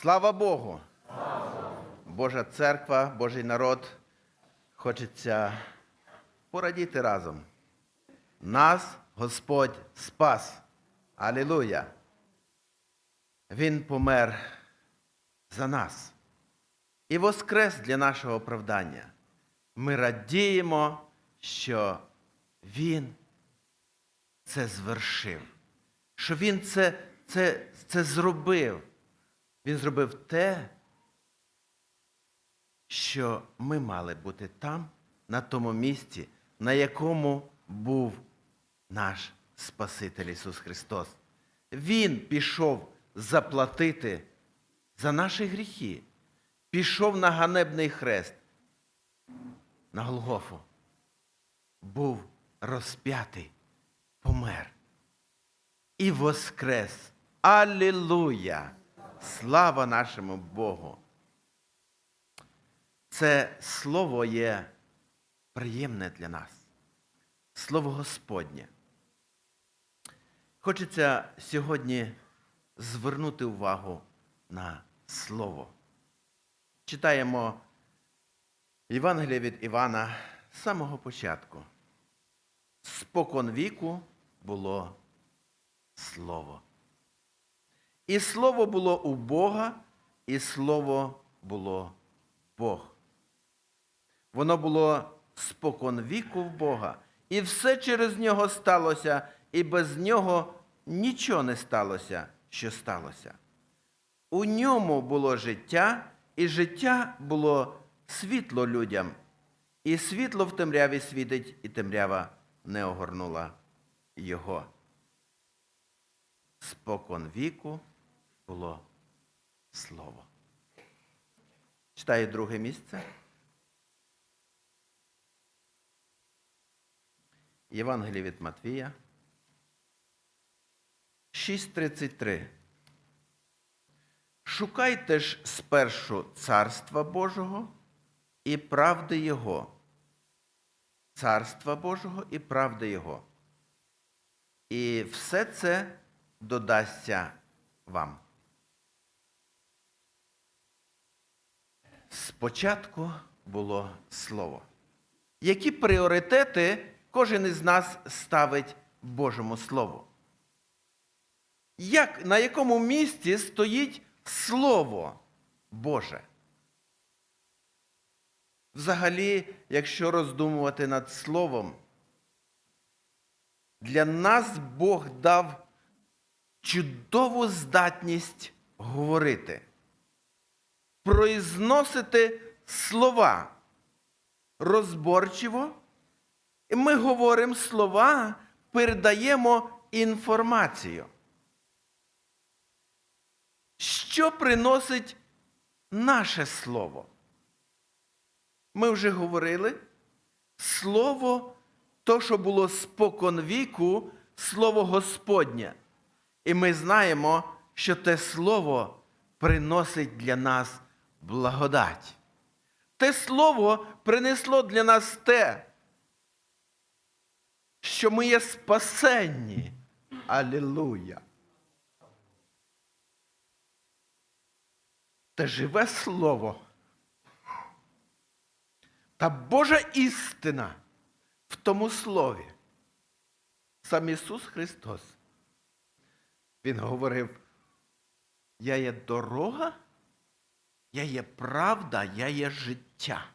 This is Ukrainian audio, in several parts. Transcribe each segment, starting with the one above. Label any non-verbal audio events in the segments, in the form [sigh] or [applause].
Слава Богу! Божа церква, Божий народ, хочеться порадіти разом. Нас Господь спас. Алілуя! Він помер за нас і воскрес для нашого оправдання. Ми радіємо, що Він це звершив, що Він це, це, це зробив. Він зробив те, що ми мали бути там, на тому місці, на якому був наш Спаситель Ісус Христос. Він пішов заплатити за наші гріхи, пішов на ганебний хрест, на Голгофу, був розп'ятий, помер і воскрес. Алілуя! Слава нашому Богу! Це слово є приємне для нас. Слово Господнє. Хочеться сьогодні звернути увагу на слово. Читаємо Євангелія від Івана з самого початку. Спокон віку було слово. І слово було у Бога, і слово було Бог. Воно було спокон віку в Бога, і все через нього сталося, і без нього нічого не сталося, що сталося. У ньому було життя, і життя було світло людям, і світло в темряві світить, і темрява не огорнула його. Спокон віку було слово. Читаю друге місце. Євангеліє від Матвія. 6.33. Шукайте ж спершу царства Божого і правди Його. Царства Божого і правди Його. І все це додасться вам. Спочатку було слово. Які пріоритети кожен із нас ставить Божому Слову? Як, на якому місці стоїть Слово Боже? Взагалі, якщо роздумувати над Словом, для нас Бог дав чудову здатність говорити, произносити слова розборчиво, і ми говоримо слова, передаємо інформацію. Що приносить наше слово? Ми вже говорили, слово, то, що було спокон віку, слово Господнє. І ми знаємо, що те слово приносить для нас благодать. Те слово принесло для нас те, що ми є спасенні. Алілуя! Те живе слово. Та Божа істина в тому слові. Сам Ісус Христос. Він говорив, я є дорога, я є правда, я є життя.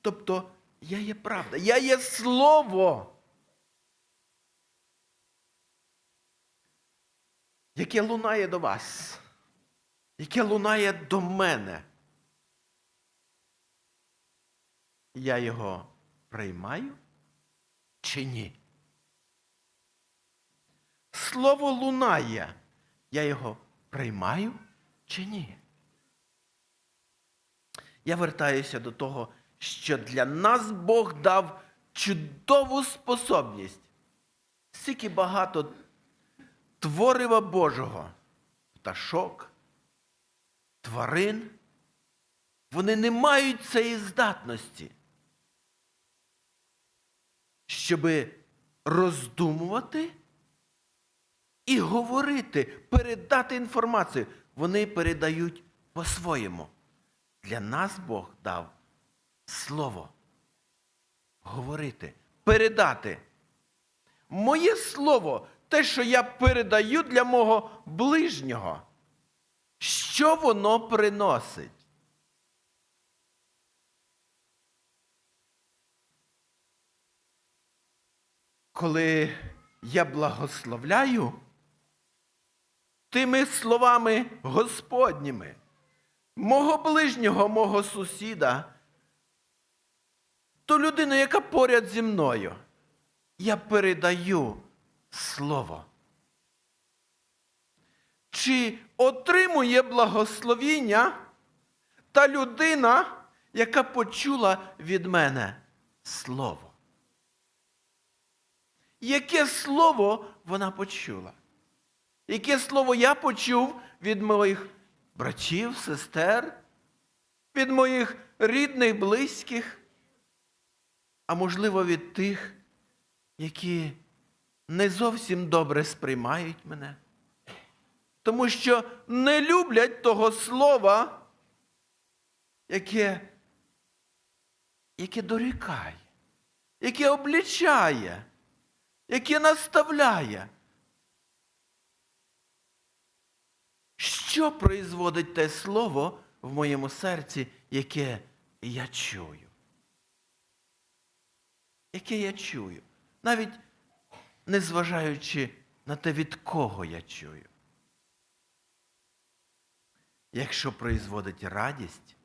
Тобто я є правда, я є слово, яке лунає до вас, яке лунає до мене. Я його приймаю чи ні? Слово лунає. Я його приймаю чи ні? Я вертаюся до того, що для нас Бог дав чудову способність. Стільки багато творива Божого, пташок, тварин, вони не мають цієї здатності, щоби роздумувати і говорити, передати інформацію. вони передають по-своєму. Для нас Бог дав слово. Говорити, передати. Моє слово, те, що я передаю для мого ближнього, що воно приносить? Коли я благословляю тими словами Господніми, мого ближнього, мого сусіда, ту людину, яка поряд зі мною, я передаю слово. Чи отримує благословіння та людина, яка почула від мене слово? Яке слово вона почула? Яке слово я почув від моїх братів, сестер, від моїх рідних, близьких, а можливо від тих, які не зовсім добре сприймають мене, тому що не люблять того слова, яке, яке дорікає, яке облічає, яке наставляє. Що производить те слово в моєму серці, яке я чую? Яке я чую? Навіть незважаючи на те, від кого я чую. Якщо производить радість,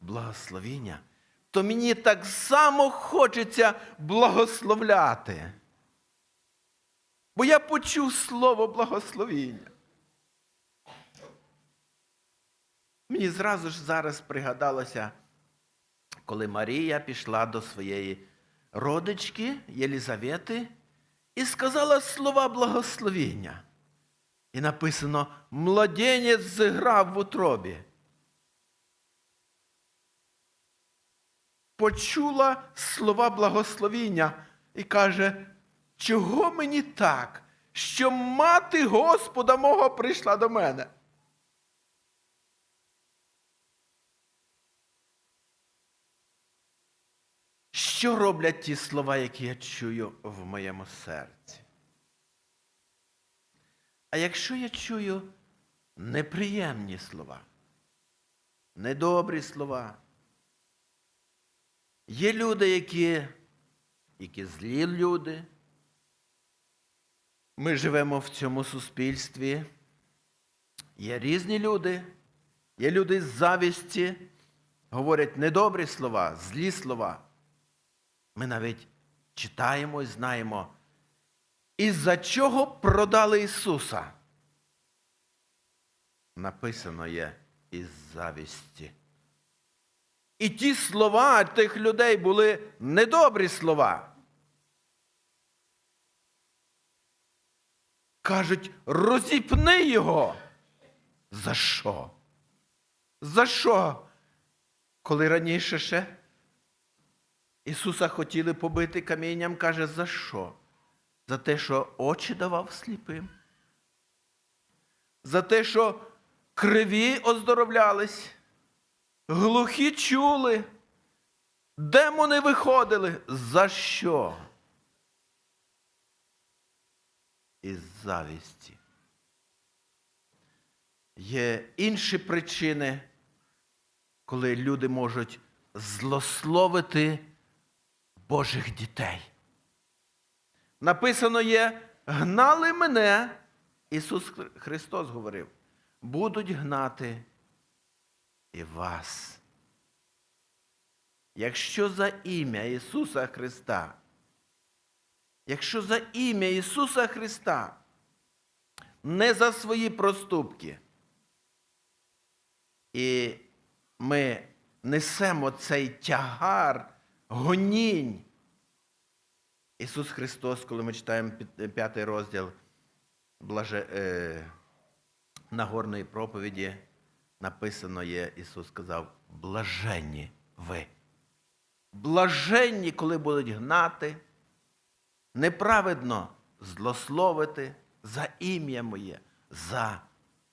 благословіння, то мені так само хочеться благословляти. Бо я почув слово благословіння. Мені зразу ж зараз пригадалося, коли Марія пішла до своєї родички Єлізавети і сказала слова благословіння. І написано, младенець зіграв в утробі. Почула слова благословіння і каже, чого мені так, що мати Господа мого прийшла до мене? Що роблять ті слова, які я чую в моєму серці? А якщо я чую неприємні слова, недобрі слова, є люди, які, які злі люди, ми живемо в цьому суспільстві, є різні люди, є люди з завісті, говорять недобрі слова, злі слова. Ми навіть читаємо і знаємо, із-за чого продали Ісуса. Написано є із завісті. І ті слова тих людей були недобрі слова. Кажуть, розіпни його. За що? За що? Коли раніше ще Ісуса хотіли побити камінням, каже, за що? За те, що очі давав сліпим? За те, що криві оздоровлялись, глухі чули, демони виходили. За що? Із завісті. Є інші причини, коли люди можуть злословити Божих дітей. Написано є, гнали мене, Ісус Христос говорив, будуть гнати і вас. Якщо за ім'я Ісуса Христа, якщо за ім'я Ісуса Христа, не за свої проступки, і ми несемо цей тягар гонінь. Ісус Христос, коли ми читаємо п'ятий розділ блаже, е, Нагорної проповіді, написано є, Ісус сказав, блаженні ви. Блаженні, коли будуть гнати, неправедно злословити за ім'я моє, за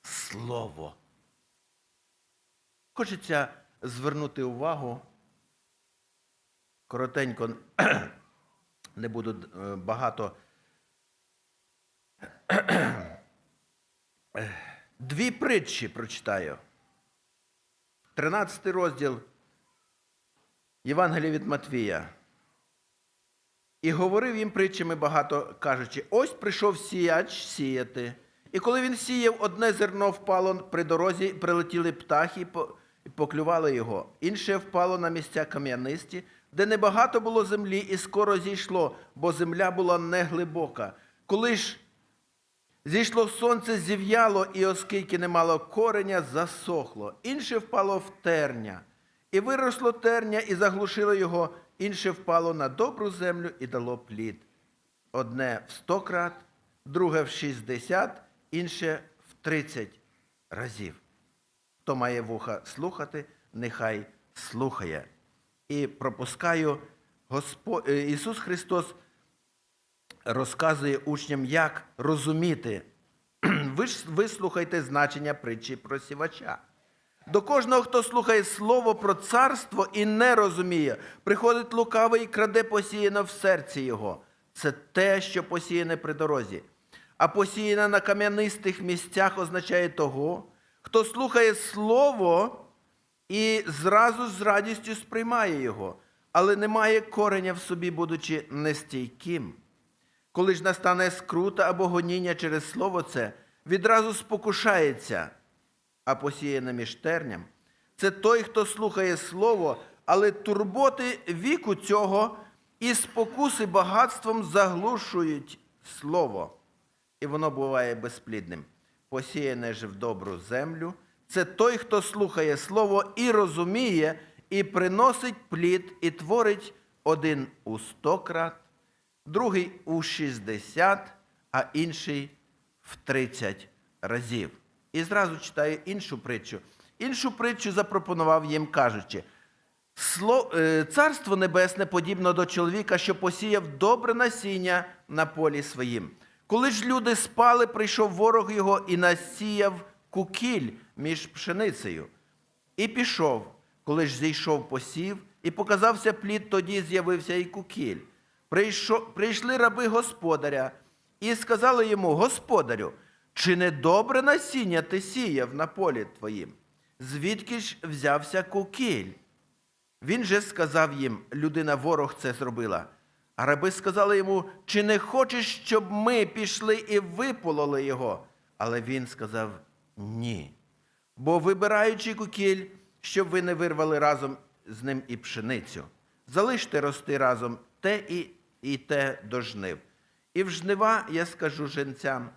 Слово Хочеться звернути увагу. Коротенько [clears throat] не буду е, багато. [clears throat] Дві притчі прочитаю. 13 розділ Євангелія від Матвія. І говорив їм притчами багато, кажучи: ось прийшов сіяч сіяти. І коли він сіяв, одне зерно впало при дорозі, прилетіли птахи і поклювали його. Інше впало на місця кам'янисті, де небагато було землі, і скоро зійшло, бо земля була неглибока. Коли ж Зійшло сонце, зів'яло, і оскільки не мало кореня, засохло. Інше впало в терня, і виросло терня, і заглушило його, інше впало на добру землю і дало плід. Одне в сто крат, друге в шістдесят, інше в тридцять разів. Хто має вуха слухати, нехай слухає. І пропускаю Господь, Ісус Христос розказує учням, як розуміти. [clears throat] Ви ж вислухайте значення притчі про сівача. До кожного, хто слухає слово про царство і не розуміє, приходить лукавий і краде посіяно в серці його. Це те, що посіяне при дорозі. А посіяне на кам'янистих місцях означає того, хто слухає слово і зразу з радістю сприймає його, але не має кореня в собі, будучи нестійким. Коли ж настане скрута або гоніння через слово це, відразу спокушається, а посіяне між терням. Це той, хто слухає слово, але турботи віку цього і спокуси багатством заглушують слово, і воно буває безплідним. Посіяне ж в добру землю. Це той, хто слухає слово і розуміє, і приносить плід, і творить один у сто крат, другий у 60, а інший в 30 разів. І зразу читаю іншу притчу. Іншу притчу запропонував їм, кажучи: «Сло- е, Царство Небесне подібно до чоловіка, що посіяв добре насіння на полі своїм. Коли ж люди спали, прийшов ворог його і насіяв кукіль між пшеницею. І пішов, коли ж зійшов посів, і показався плід, тоді з'явився і кукіль. Прийшли раби господаря і сказали йому: Господарю, чи не добре насіння ти сіяв на полі твоїм? Звідки ж взявся кукіль? Він же сказав їм, людина ворог це зробила. А раби сказали йому, чи не хочеш, щоб ми пішли і випололи його? Але він сказав ні. Бо вибираючи кукіль, щоб ви не вирвали разом з ним і пшеницю. Залиште рости разом те і, і те до жнив. І в жнива я скажу женцям: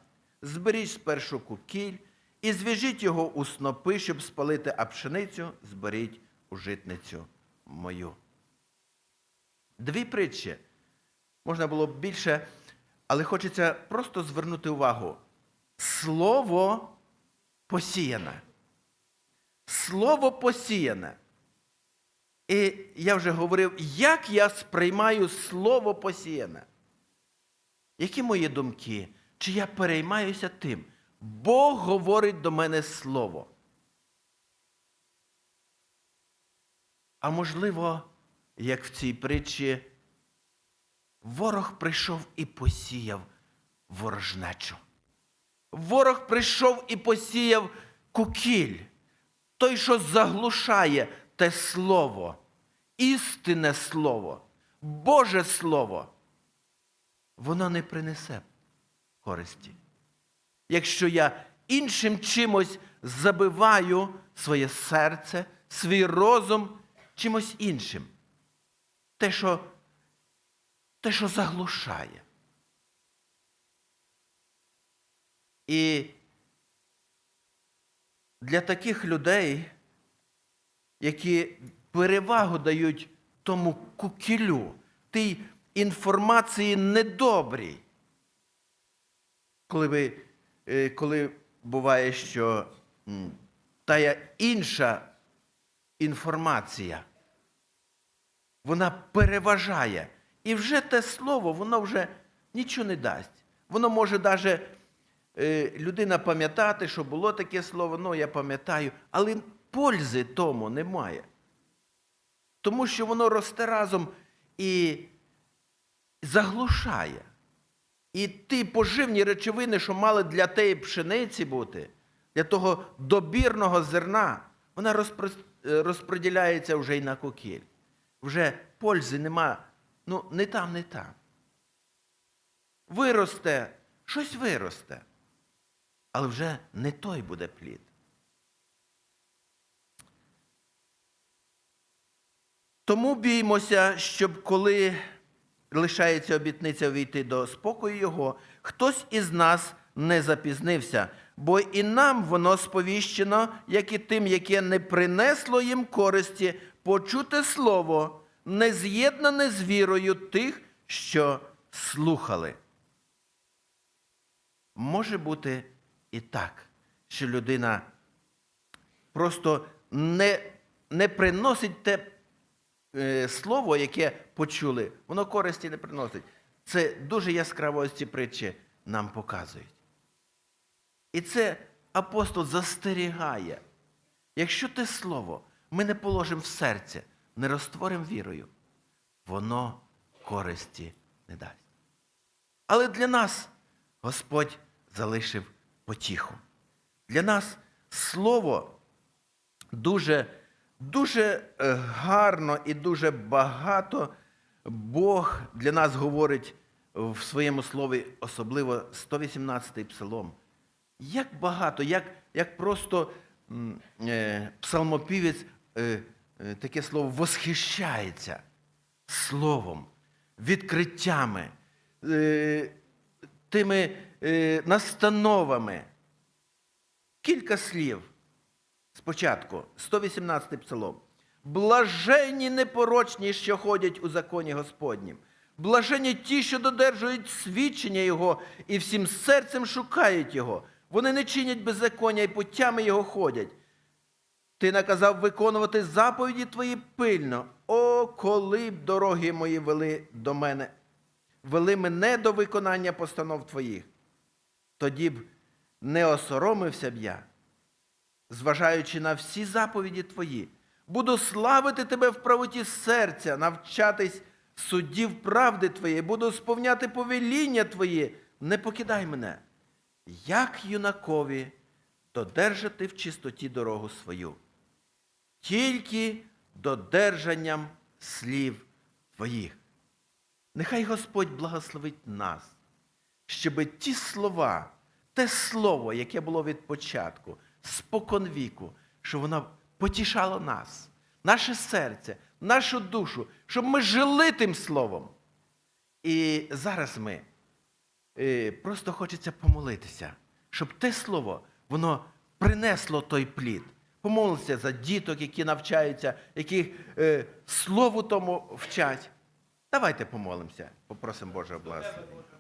зберіть спершу кукіль і зв'яжіть його у снопи, щоб спалити, а пшеницю зберіть у житницю мою. Дві притчі. Можна було б більше, але хочеться просто звернути увагу. Слово посіяне. Слово посіяне. І я вже говорив, як я сприймаю слово посіяне. Які мої думки? Чи я переймаюся тим? Бог говорить до мене слово. А можливо, як в цій притчі, ворог прийшов і посіяв ворожнечу. Ворог прийшов і посіяв кукіль, той, що заглушає те слово, істинне слово, Боже Слово. Воно не принесе користі. Якщо я іншим чимось забиваю своє серце, свій розум чимось іншим, те, що, те, що заглушає. І для таких людей, які перевагу дають тому кукілю, тій інформації недобрій, коли, ви, е, коли буває, що м, тая інша інформація, вона переважає. І вже те слово, воно вже нічого не дасть. Воно може навіть людина пам'ятати, що було таке слово, ну я пам'ятаю, але пользи тому немає. Тому що воно росте разом і заглушає. І ті поживні речовини, що мали для тієї пшениці бути, для того добірного зерна, вона розпро- е, розподіляється вже й на кокіль. Вже пользи нема, ну, не там, не там. Виросте, щось виросте, але вже не той буде плід. Тому біймося, щоб коли лишається обітниця війти до спокою Його, хтось із нас не запізнився, бо і нам воно сповіщено, як і тим, яке не принесло їм користі, почути слово, не з'єднане з вірою тих, що слухали. Може бути і так, що людина просто не, не приносить те е, слово, яке почули, воно користі не приносить. Це дуже яскраво ці притчі нам показують. І це апостол застерігає. Якщо те слово ми не положимо в серце, не розтворимо вірою, воно користі не дасть. Але для нас Господь залишив потіху. Для нас слово дуже, дуже е, гарно і дуже багато Бог для нас говорить в своєму слові, особливо 118-й псалом. Як багато, як, як просто е, псалмопівець е, е, таке слово восхищається словом, відкриттями, е, тими е, настановами. Кілька слів. Спочатку, 118-й псалом. Блаженні непорочні, що ходять у законі Господнім. Блаженні ті, що додержують свідчення Його і всім серцем шукають Його. Вони не чинять беззаконня і путями Його ходять. Ти наказав виконувати заповіді твої пильно. О, коли б дороги мої вели до мене, вели мене до виконання постанов твоїх. Тоді б не осоромився б я, зважаючи на всі заповіді твої. Буду славити тебе в правоті серця, навчатись суддів правди твоєї, буду сповняти повеління твої. Не покидай мене, як юнакові, додержати в чистоті дорогу свою, тільки додержанням слів твоїх. Нехай Господь благословить нас, щоб ті слова, те слово, яке було від початку, споконвіку, щоб воно потішало нас, наше серце, нашу душу, щоб ми жили тим словом. І зараз ми е, просто хочеться помолитися, щоб те слово, воно принесло той плід. Помолимося за діток, які навчаються, які е, слову тому вчать. Давайте помолимося, попросимо Божого благословення.